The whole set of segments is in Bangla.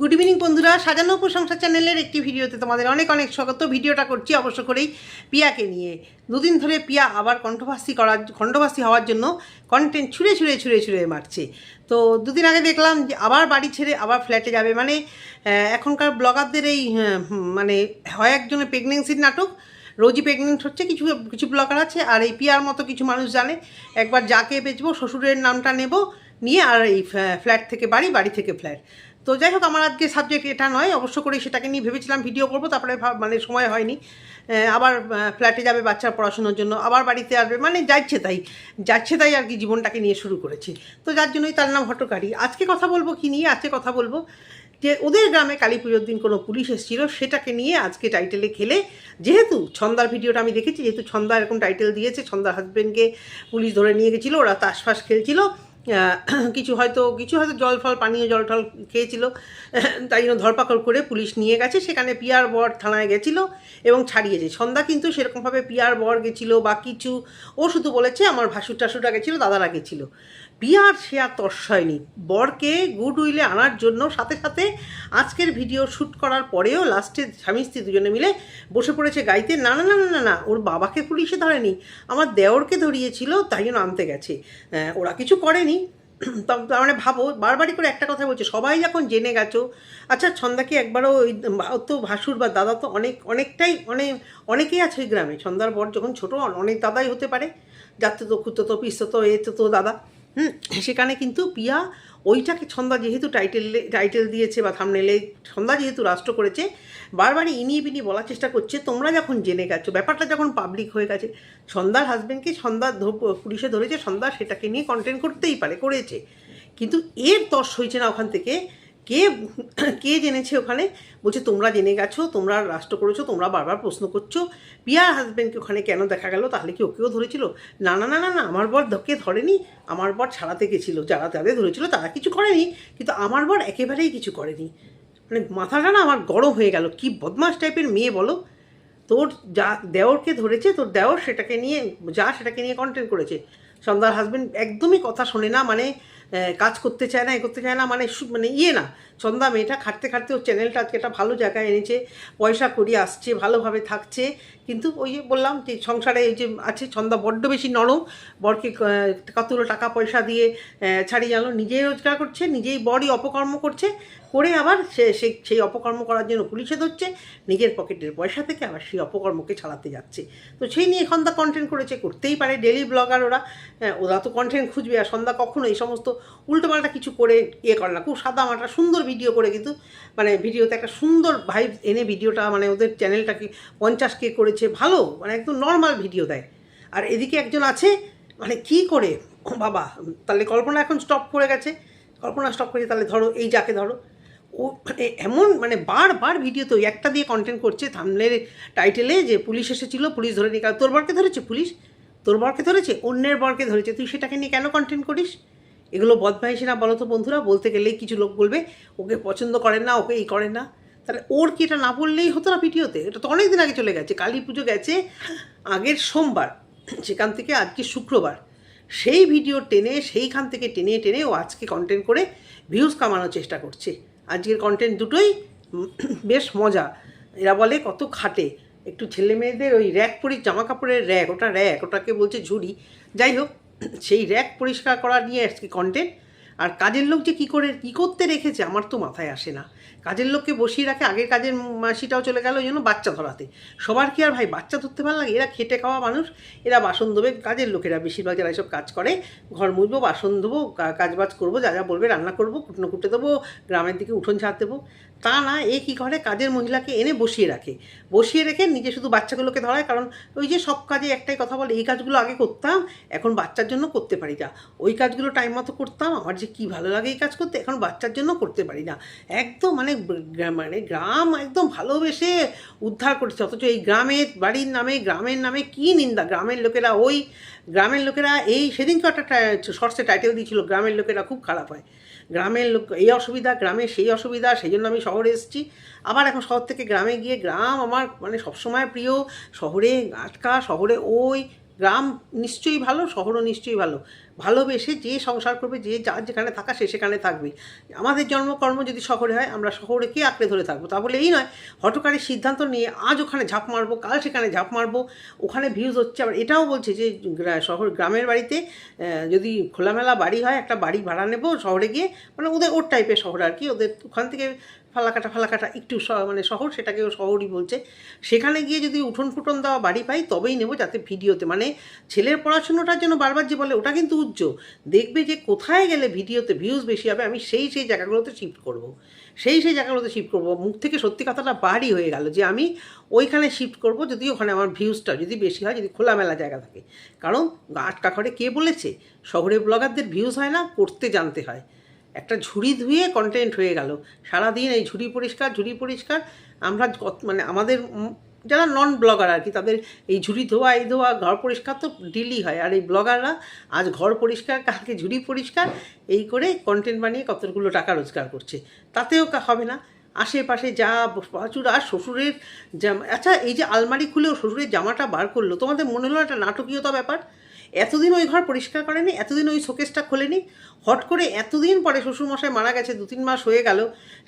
গুড ইভিনিং বন্ধুরা। সাজানো প্রশংসা চ্যানেলের একটি ভিডিওতে তোমাদের অনেক অনেক স্বাগত। ভিডিওটা করছি অবশ্য করেই পিয়াকে নিয়ে। দুদিন ধরে পিয়া আবার কণ্ঠভাসী করার, কণ্ঠভাসী হওয়ার জন্য কন্টেন্ট ছুঁড়ে ছুঁড়ে ছুঁড়ে ছুঁড়ে মারছে। তো দুদিন আগে দেখলাম যে আবার বাড়ি ছেড়ে আবার ফ্ল্যাটে যাবে। মানে এখনকার ব্লগারদের এই মানে হয় একজনের প্রেগনেন্সির নাটক, রোজই প্রেগনেন্ট হচ্ছে, কিছু কিছু ব্লগার আছে, আর এই পিয়ার মতো কিছু মানুষ জানে। একবার যাকে বেচবো, শ্বশুরের নামটা নেব, নিয়ে আর এই ফ্ল্যাট থেকে বাড়ি বাড়ি থেকে ফ্ল্যাট তো যাই হোক, আমার আজকে সাবজেক্ট এটা নয়, অবশ্য করে সেটাকে নিয়ে ভেবেছিলাম ভিডিও করব, তারপরে মানে সময় হয়নি। আবার ফ্ল্যাটে যাবে বাচ্চার পড়াশোনার জন্য, আবার বাড়িতে আসবে মানে যাচ্ছে তাই যাচ্ছে তাই আর কি জীবনটাকে নিয়ে শুরু করেছে। তো যার জন্যই তার নাম হটকারী। আজকে কথা বলব কি নিয়ে? আজকে কথা বলব যে ওদের গ্রামে কালী পুজোর দিন কোনো পুলিশ এসেছিল, সেটাকে নিয়ে আজকে টাইটেলে খেলে, যেহেতু ছন্দার ভিডিওটা আমি দেখেছি, যেহেতু ছন্দা এরকম টাইটেল দিয়েছে, ছন্দার হাজব্যান্ডকে পুলিশ ধরে নিয়ে গেছিল, ওরা তাসফাস খেলছিল কিছু হয়তো কিছু হয়তো জল ফল, পানীয় জল টল খেয়েছিল। তাই জন্য ধরপাকড় করে পুলিশ নিয়ে গেছে। সেখানে পিয়ার বর থানায় গেছিল এবং ছাড়িয়েছে। সন্ধ্যা কিন্তু সেরকমভাবে পিয়ার বর গেছিল বা কিছু ও শুধু বলেছে। আমার ভাসুর টাসুরটা গেছিল, দাদারা গেছিল। পিয়ার সে আর তর্স হয়নি বরকে গুড উইলে আনার জন্য সাথে সাথে আজকের ভিডিও শ্যুট করার পরেও লাস্টে স্বামী স্ত্রী দুজনে মিলে বসে পড়েছে গাইতে না না না না না ওর বাবাকে পুলিশে ধরেনি। আমার দেওরকে ধরিয়েছিল, তাই জন্য আনতে গেছে। ওরা কিছু করেনি। তার মানে ভাবো, বারবারই করে একটা কথা বলছে, সবাই যখন জেনে গেছো। আচ্ছা ছন্দাকে একবারও ওই তো ভাসুর বা দাদা তো অনেক, অনেকটাই অনেক অনেকেই আছে ওই গ্রামে। ছন্দার বর যখন ছোটো, অনেক দাদাই হতে পারে। যাতে তো কুতো তো পিস্তো তো এ তো দাদা। হুম, সেখানে কিন্তু পিয়া ওইটাকে ছন্দা যেহেতু টাইটেল টাইটেল দিয়েছে বা থামনেলে ছন্দা যেহেতু রাষ্ট্র করেছে, বারবারই ইনিয়ে বিনি বলার চেষ্টা করছে, তোমরা যখন জেনে গেছো, ব্যাপারটা যখন পাবলিক হয়ে গেছে, ছন্দার হাজব্যান্ডকে ধ- পুলিশে ধরেছে, ছন্দা সেটাকে নিয়ে কন্টেন্ট করতেই পারে, করেছে। কিন্তু এর তর্স হয়েছে না ওখান থেকে কে কে জেনেছে ওখানে? বলছে, তোমরা জেনে গেছো, তোমরা রাষ্ট্র করেছ, তোমরা বারবার প্রশ্ন করছ। পিয়ার হাজব্যান্ডকে ওখানে কেন দেখা গেল? তাহলে কি ওকেও ধরেছিল? না না না না না, আমার বর ধকে ধরেনি? আমার বর ছাড়াতে গেছিল। যারা তাদের ধরেছিল, তারা কিছু করেনি। কিন্তু আমার বর একেবারেই কিছু করেনি। মানে মাথাটা না আমার গরম হয়ে গেল। কি বদমাস টাইপের মেয়ে বলো? তোর যা দেওরকে ধরেছে, তোর দেওর সেটাকে নিয়ে, যা সেটাকে নিয়ে কন্টেন্ট করেছে। সন্ধ্যার হাজবেন্ড একদমই কথা শোনে না। মানে কাজ করতে চায় না, এ করতে চায় না মানে মানে ইয়ে না। চন্দা মেয়েটা খাটতে খাটতে ওর চ্যানেলটা আজকে একটা ভালো জায়গায় এনেছে, পয়সা করি আসছে, ভালোভাবে থাকছে। কিন্তু ওই যে বললাম যে সংসারে এই যে আছে ছন্দা বড্ড বেশি নরম, বরকে কতগুলো টাকা পয়সা দিয়ে ছাড়িয়ে গেল নিজেই রোজগার করছে, নিজেই বরই অপকর্ম করছে করে আবার সে সেই অপকর্ম করার জন্য পুলিশে ধরছে নিজের পকেটের পয়সা থেকে আবার সেই অপকর্মকে চালাতে যাচ্ছে। তো সেই নিয়ে সন্ধ্যা কন্টেন্ট করেছে করতেই পারে ডেলি ব্লগার ওরা। হ্যাঁ, ওরা তো কন্টেন্ট খুঁজবে আর সন্ধ্যা কখনো এই সমস্ত উল্টোপাল্টা কিছু করে ইয়ে করে না। খুব সাদা মাটা সুন্দর ভিডিও করে কিন্তু মানে ভিডিওতে একটা সুন্দর ভাইব এনে ভিডিওটা মানে ওদের চ্যানেলটাকে পঞ্চাশ কে করেছে ভালো মানে একদম নর্মাল ভিডিও দেয়। আর এদিকে একজন আছে মানে কি করে? বাবা তাহলে কল্পনা এখন স্টপ করে গেছে। কল্পনা স্টপ করেছে তাহলে ধরো এই যাকে ধরো। ও মানে এমন মানে বারবার ভিডিওতে ওই একটা দিয়ে কন্টেন্ট করছে থামলের টাইটেলে যে পুলিশ এসেছিল, পুলিশ ধরে নিয়ে তোর বরকে ধরেছে পুলিশ? তোর বরকে ধরেছে? অন্যের বরকে ধরেছে। তুই সেটাকে নিয়ে কেন কন্টেন্ট করিস? এগুলো বদমাইশি না বলো তো বন্ধুরা, বলতে গেলেই কিছু লোক বলবে, ওকে পছন্দ করেন না, ওকে এই করেন না। তাহলে ওর কি এটা না বললেই হতো না ভিডিওতে এটা তো অনেক দিন আগে চলে গেছে। কালী পুজো গেছে আগের সোমবার, সেখান থেকে আজকে শুক্রবার। সেই ভিডিও টেনে, সেইখান থেকে টেনে টেনে ও আজকে কন্টেন্ট করে ভিউজ কামানোর চেষ্টা করছে। আজকের কন্টেন্ট দুটোই বেশ মজা। এরা বলে কত খাটে। একটু ছেলে মেয়েদের ওই র্যাক পরি জামা কাপড়ের র্যাক ওটা র্যাক ওটাকে বলছে ঝুড়ি। যাই হোক, সেই র্যাক পরিষ্কার করা নিয়ে আজকে কন্টেন্ট আর কাজের লোক যে কী করে, কী করতে রেখেছে আমার তো মাথায় আসে না। কাজের লোককে বসিয়ে রাখে, আগের কাজের মাসিটাও চলে গেল ওই জন্য বাচ্চা ধরাতে। সবার কি আর ভাই বাচ্চা ধরতে ভালো লাগে? এরা খেটে খাওয়া মানুষ, এরা বাসন ধোবে কাজের লোকেরা। বেশিরভাগ যারা এসব কাজ করে, ঘর মুজবো বাসন ধোবো কাজ কাজবাজ করব, যা যা বলবে রান্না করব কুটনো কুটে দেবো, গ্রামের দিকে উঠোন ঝাড় দেবো। তা না, এ কী করে? কাজের মহিলাকে এনে বসিয়ে রাখে। বসিয়ে রেখে নিজে শুধু বাচ্চাগুলোকে ধরায়, কারণ ওই যে সব কাজে একটাই কথা বলে, এই কাজগুলো আগে করতাম, এখন বাচ্চার জন্য করতে পারি না। ওই কাজগুলো টাইম মতো করতাম, আমার যে কী ভালো লাগে এই কাজ করতে, এখন বাচ্চার জন্য করতে পারি না। একদম মানে মানে গ্রাম একদম ভালোবেসে উদ্ধার করেছে, অথচ এই গ্রামের বাড়ির নামে, গ্রামের নামে কী নিন্দা? গ্রামের লোকেরা ওই, গ্রামের লোকেরা এই সেদিনকে একটা শর্টসে টাইটেল দিয়েছিল, গ্রামের লোকেরা খুব খারাপ হয়। গ্রামের লোক, এই অসুবিধা গ্রামে সেই অসুবিধা, সেই জন্য আমি শহরে এসেছি। আবার এখন শহর থেকে গ্রামে গিয়ে গ্রাম আমার মানে সবসময় প্রিয়। শহরে আটকা, শহরে ওই, গ্রাম নিশ্চয়ই ভালো, শহরও নিশ্চয়ই ভালো। ভালোবেসে যে সংসার করবে, যে যার যেখানে থাকা সে সেখানে থাকবে। আমাদের জন্মকর্ম যদি শহরে হয়, আমরা শহরে কি আঁকড়ে ধরে থাকব। তা বলে এই নয় হটকারী সিদ্ধান্ত নিয়ে আজ ওখানে ঝাঁপ মারবো, কাল সেখানে ঝাঁপ মারবো, ওখানে ভিউজ হচ্ছে। আবার এটাও বলছে যে শহর, গ্রামের বাড়িতে যদি খোলামেলা বাড়ি হয়, একটা বাড়ি ভাড়া নেব শহরে গিয়ে মানে ওদের ওর টাইপের শহর আর কি। ওদের ওখান থেকে ফালাকাটা ফালাকাটা একটু মানে শহর সেটাকেও শহরই বলছে। সেখানে গিয়ে যদি উঠোন ফুটন দেওয়া বাড়ি পাই, তবেই নেব যাতে ভিডিওতে। মানে ছেলের পড়াশুনোটার জন্য বারবার যে বলে, ওটা কিন্তু উজ্জ্ব। দেখবে যে কোথায় গেলে ভিডিওতে ভিউজ বেশি হবে, আমি সেই সেই জায়গাগুলোতে শিফট করব। সেই সেই জায়গাগুলোতে শিফট করব। মুখ থেকে সত্যি কথাটা বাড়ি হয়ে গেল যে আমি ওইখানে শিফট করব যদি ওখানে আমার ভিউজটা যদি বেশি হয়, যদি খোলামেলা জায়গা থাকে। কারণ আটকা ঘরে কে বলেছে? শহরে ব্লগারদের ভিউজ হয় না, করতে জানতে হয়। একটা ঝুড়ি ধুয়ে কন্টেন্ট হয়ে গেল। সারাদিন এই ঝুড়ি পরিষ্কার ঝুড়ি পরিষ্কার। আমরা মানে আমাদের যারা নন ব্লগার আর কি, তাদের এই ঝুড়ি ধোয়া, এই ধোয়া, ঘর পরিষ্কার তো ডেলি হয়। আর এই ব্লগাররা আজ ঘর পরিষ্কার, কালকে ঝুড়ি পরিষ্কার, এই করে কন্টেন্ট বানিয়ে কতগুলো টাকা রোজগার করছে। তাতেও হবে না। আশেপাশে যা প্রচুর আর শ্বশুরের জামা আচ্ছা এই যে আলমারি খুলেও শ্বশুরের জামাটা বার করল, তোমাদের মনে হলো একটা নাটকীয়তা ব্যাপার? এতদিন ওই ঘর পরিষ্কার করেনি, এতদিন ওই শোকেসটা খোলেনি, হট করে এতদিন পরে শ্বশুরমশাই মারা গেছে, দু তিন মাস হয়ে গেল,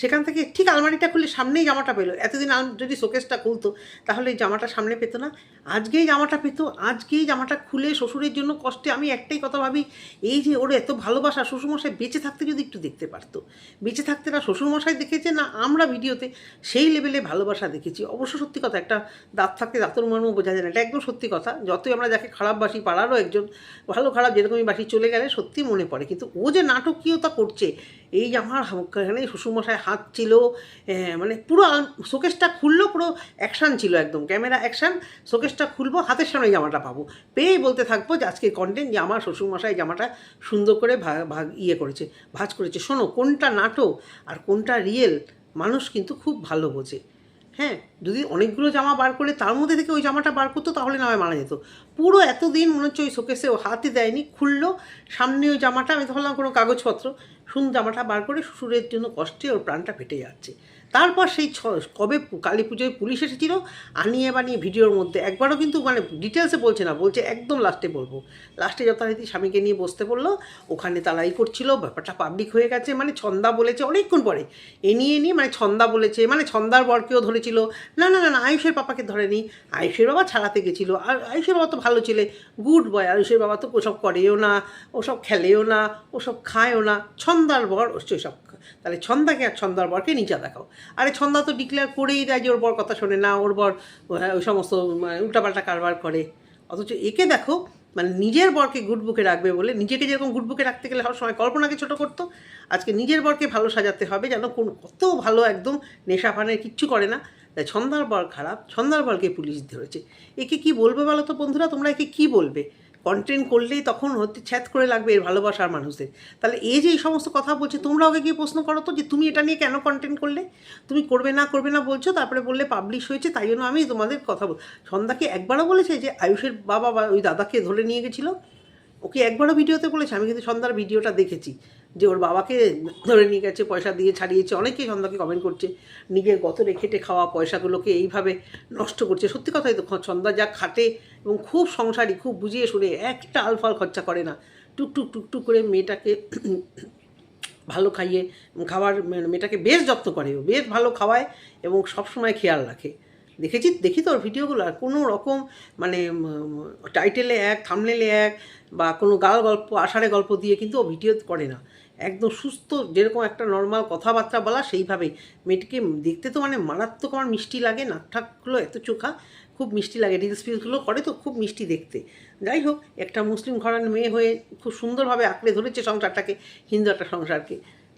সেখান থেকে ঠিক আলমারিটা খুলে সামনেই জামাটা পেল। এতদিন যদি শোকেসটা খুলতো, তাহলে এই জামাটা সামনে পেতো না। আজকেই জামাটা পেতো, আজকেই জামাটা খুলে শ্বশুরের জন্য কষ্টে আমি একটাই কথা ভাবি, এই যে ওর এত ভালোবাসা, শ্বশুরমশাই বেঁচে থাকতে যদি একটু দেখতে পারতো। বেঁচে থাকতে না, শ্বশুরমশাই দেখেছে না, আমরা ভিডিওতে সেই লেভেলে ভালোবাসা দেখেছি। অবশ্য সত্যি কথা, একটা দাঁত থাকতে দাঁতর মর্ম বোঝা যায় না, এটা একদম সত্যি কথা। যতই আমরা যাকে খারাপ বাসি পাড়ারও একজন ভালো খারাপ যেরকমই বাসি চলে গেলে সত্যি মনে পড়ে। কিন্তু ও যে নাটকীয়তা করছে, এই যে আমার এখানে শ্বশুরমশাই হাত ছিল মানে পুরো শোকেসটা খুললো, পুরো অ্যাকশান ছিল একদম। ক্যামেরা অ্যাকশান, শোকেসটা খুলবো, হাতের সামনে জামাটা পাবো। পেয়েই বলতে থাকব যে আজকে কন্টেন্ট যে আমার শ্বশুরমশাই জামাটা সুন্দর করে ভাগ ইয়ে করেছে, ভাজ করেছে। শোনো, কোনটা নাটক আর কোনটা রিয়েল, মানুষ কিন্তু খুব ভালো বোঝে। হ্যাঁ যদি অনেকগুলো জামা বার করে তার মধ্যে থেকে ওই জামাটা বার করতো, তাহলে না হয় মারা যেত। পুরো এতদিন মনে হচ্ছে ওই শোকেসে ও হাতে দেয়নি, খুললো, সামনে ওই জামাটা, আমি ধরলাম কোনো কাগজপত্র শুন জামাটা বার করে শ্বশুরের জন্য কষ্টে ওর প্রাণটা ফেটে যাচ্ছে। তারপর সেই ছ- কবে কালী পুজোয় পুলিশ এসেছিল, আনিয়ে বানিয়ে ভিডিওর মধ্যে একবারও কিন্তু মানে ডিটেলসে বলছে না, বলছে একদম লাস্টে বলব। লাস্টে যথারীতি স্বামীকে নিয়ে বসতে বলল, ওখানে তারাই করছিল, ব্যাপারটা পাবলিক হয়ে গেছে মানে ছন্দা বলেছে অনেকক্ষণ পরে। এ নিয়ে নিয়ে মানে ছন্দা বলেছে মানে ছন্দার বরকেও ধরেছিল, না না না না, আয়ুষের পাপাকে ধরেনি, আয়ুষের বাবা ছাড়াতে গেছিল, আর আয়ুষের বাবা তো ভালো ছেলে গুড বয় আয়ুষের বাবা তো ওসব করেও না, ওসব খেলেও না, ওসব খায়ও না, ছন্দার বর ওসব, তাহলে ছন্দাকে আর ছন্দার বরকে নিচা দেখাও। আরে ছন্দা তো ডিক্লেয়ার করেই দেয় যে ওর বর কথা শোনে না, ওর বর ওই সমস্ত উল্টাপাল্টা কারবার করে। অথচ একে দেখো মানে নিজের বরকে গুড বুকে রাখবে বলে, নিজেকে যেরকম গুড বুকে রাখতে গেলে সব সময় কল্পনাকে ছোট করতো, আজকে নিজের বরকে ভালো সাজাতে হবে যেন কোন, কত ভালো একদম নেশা ফানের কিচ্ছু করে না। তাই ছন্দার বর খারাপ, ছন্দার বরকে পুলিশ ধরেছে। একে কি বলবে বলো তো বন্ধুরা? তোমরা একে কি বলবে? কন্টেন্ট করলেই তখন হচ্ছে ছ্যাত করে লাগবে এর ভালোবাসার মানুষদের। তাহলে এই যে এই সমস্ত কথা বলছে তোমরা ওকে গিয়ে প্রশ্ন করো তো যে তুমি এটা নিয়ে কেন কন্টেন্ট করলে? তুমি করবে না করবে না বলছো, তারপরে বললে পাবলিশ হয়েছে, তাই জন্য আমি তোমাদের কথা বল সন্ধ্যাকে একবারও বলেছে যে আয়ুষের বাবা বা ওই দাদাকে ধরে নিয়ে গেছিল। ওকে একবারও ভিডিওতে বলেছে, আমি কিন্তু সন্ধ্যার ভিডিওটা দেখেছি। যে ওর বাবাকে ধরে নিয়ে গেছে, পয়সা দিয়ে ছাড়িয়েছে, অনেকেই সন্ধ্যাকে কমেন্ট করছে, নিজের গতরে খেটে খাওয়া পয়সাগুলোকে এইভাবে নষ্ট করছে। সত্যি কথাই তো ছন্দা যা খাটে এবং খুব সংসারী, খুব বুঝিয়ে শুনে একটা আলফাল খরচা করে না। টুকটুক টুকটুক করে মেয়েটাকে ভালো খাইয়ে খাবার, মেয়েটাকে বেশ যত্ন করে বেশ ভালো খাওয়ায় এবং সবসময় খেয়াল রাখে। দেখেছি, দেখি তো ওর ভিডিওগুলো, আর কোনো রকম মানে টাইটেলে এক, থামনেলে এক বা কোনো গাল গল্প, আষাঢ়ে গল্প দিয়ে কিন্তু ও ভিডিও করে না। একদম সুস্থ, যেরকম একটা নর্মাল কথাবার্তা বলা, সেইভাবেই। মেয়েটিকে দেখতে তো মানে মারাত্মক আমার মিষ্টি লাগে, নাকঠাকগুলো এত চোখা, খুব মিষ্টি লাগে রিলস ফিলসগুলো করে তো খুব মিষ্টি দেখতে। যাই হোক, একটা মুসলিম ঘরানার মেয়ে হয়ে খুব সুন্দরভাবে আঁকড়ে ধরেছে সংসারটাকে, হিন্দু একটা সংসারকে।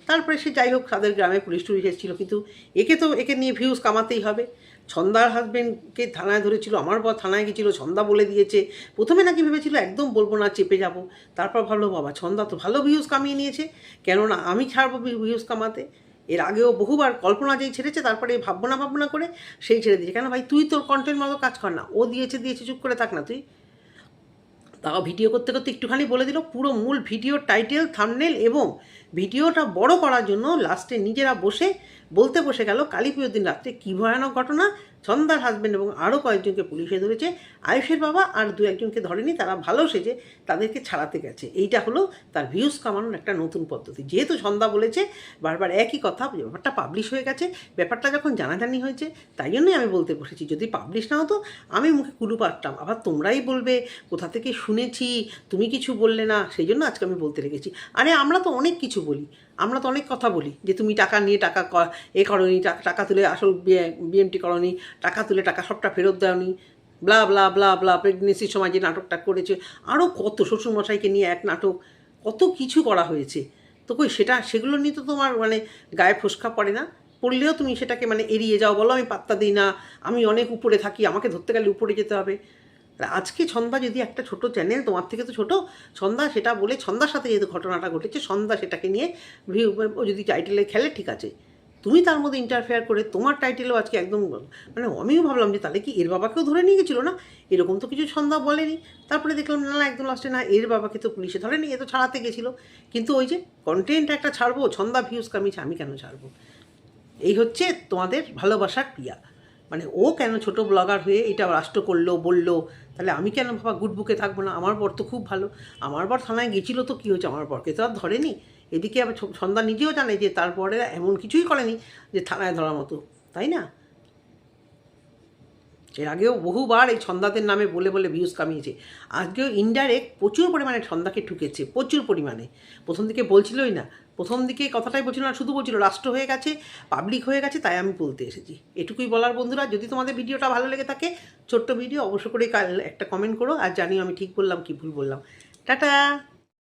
তারপরে সে যাই হোক, তাদের গ্রামে পুলিশ টুলিশ এসেছিল, কিন্তু একে তো, একে নিয়ে ভিউজ কামাতেই হবে। ছন্দার হাজবেন্ডকে থানায় ধরেছিল, আমার বর থানায় গেছিল ছন্দা বলে দিয়েছে। প্রথমে নাকি ভেবেছিল, একদম বলব না, চেপে যাব। তারপর ভাবলো, বাবা, ছন্দা তো ভালো ভিউজ কামিয়ে নিয়েছে। কেননা, আমি ছাড়বো ভিউজ কামাতে। এর আগেও বহুবার কল্পনা যেই ছেড়েছে, তারপরে ভাবনা না ভাববো করে সেই ছেড়ে দিয়েছে। কেন ভাই, তুই তোর কন্টেন্ট মতো কাজ কর না। ও দিয়েছে দিয়েছে, চুপ করে থাক না তুই। তাও ভিডিও করতে করতে একটুখানি বলে দিল, পুরো মূল ভিডিও টাইটেল থামনেল এবং ভিডিওটা বড় করার জন্য লাস্টে নিজেরা বসে বলতে বসে গেল কালী পুজোর দিন রাত্রে কী ভয়ানক ঘটনা ছন্দার হাজবেন্ড এবং আরও কয়েকজনকে পুলিশে ধরেছে। আয়ুষের বাবা আর দু একজনকে ধরেনি, তারা ভালো সেজে তাদেরকে ছাড়াতে গেছে। এইটা হলো তার ভিউজ কামানোর একটা নতুন পদ্ধতি। যেহেতু ছন্দা বলেছে, বারবার একই কথা, ব্যাপারটা পাবলিশ হয়ে গেছে, ব্যাপারটা যখন জানাজানি হয়েছে, তাই জন্যই আমি বলতে বসেছি, যদি পাবলিশ না হতো, আমি মুখে কুলু পারতাম আবার তোমরাই বলবে, কোথা থেকে শুনেছি, তুমি কিছু বললে না সেই জন্য আজকে আমি বলতে লেগেছি আরে, আমরা তো অনেক কিছু বলি, আমরা তো অনেক কথা বলি, যে তুমি টাকা নিয়ে টাকা এ করনি, টাকা তুলে আসল বিএমটি করনি টাকা তুলে টাকা সবটা ফেরত দেওনি। ব্লা ব্লা ব্লা ব্লা প্রেগনেন্সির সময় যে নাটকটা করেছে। আরও কত শ্বশুরমশাইকে নিয়ে এক নাটক, কত কিছু করা হয়েছে। তো কই, সেটা, সেগুলো নিয়ে তো তোমার মানে গায়ে ফোসকা পড়ে না। পড়লেও তুমি সেটাকে মানে এড়িয়ে যাও, বলো আমি পাত্তা দিই না, আমি অনেক উপরে থাকি, আমাকে ধরতে গেলে উপরে যেতে হবে। আজকে ছন্দা যদি একটা ছোট চ্যানেল তোমার থেকে তো ছোট, ছন্দা সেটা বলে, ছন্দার সাথে যেহেতু ঘটনাটা ঘটেছে, ছন্দা সেটাকে নিয়ে ভিউ ও যদি টাইটেলে খেলে, ঠিক আছে। তুমি তার মধ্যে ইন্টারফেয়ার করে তোমার টাইটেলও আজকে একদম মানে আমিও ভাবলাম যে তাহলে কি এর বাবাকেও ধরে নিয়ে গেছিল না? এরকম তো কিছু ছন্দা বলেনি। তারপরে দেখলাম, না না, একদম লাস্টে না, এর বাবাকে তো পুলিশে ধরেনি, এ তো ছাড়াতে গেছিল। কিন্তু ওই যে কন্টেন্ট একটা ছাড়বো, ছন্দা ভিউজ কামিয়েছে, আমি কেন ছাড়বো? এই হচ্ছে তোমাদের ভালোবাসার ক্রিয়া মানে ও কেন ছোট ব্লগার হয়ে এটা রাষ্ট্র করল, বলল, তাহলে আমি কেন বাবা গুড বুকে থাকব না? আমার বর তো খুব ভালো। আমার বর থানায় গেছিল তো কী হয়েছে? আমার বরকে তো আর ধরেনি। এদিকে আবার সন্ধ্যা নিজেও জানে যে তারপরে এমন কিছুই করেনি যে থানায় ধরার মতো, তাই না? এর আগেও বহুবার এই ছন্দাদের নামে বলে বলে ভিউজ কামিয়েছে। আজকেও ইনডাইরেক্ট প্রচুর পরিমাণে ছন্দাকে ঠুকেছে, প্রচুর পরিমাণে। প্রথম দিকে বলছিলই না, প্রথম দিকে কথাটাই বলছিল না, শুধু বলছিল রাষ্ট্র হয়ে গেছে পাবলিক হয়ে গেছে, তাই আমি বলতে এসেছি। এটুকুই বলার বন্ধুরা, যদি তোমাদের ভিডিওটা ভালো লেগে থাকে, ছোট্ট ভিডিও অবশ্য করে কাল একটা কমেন্ট করো, আর জানিও আমি ঠিক বললাম, কি ভুল বললাম। টাটা!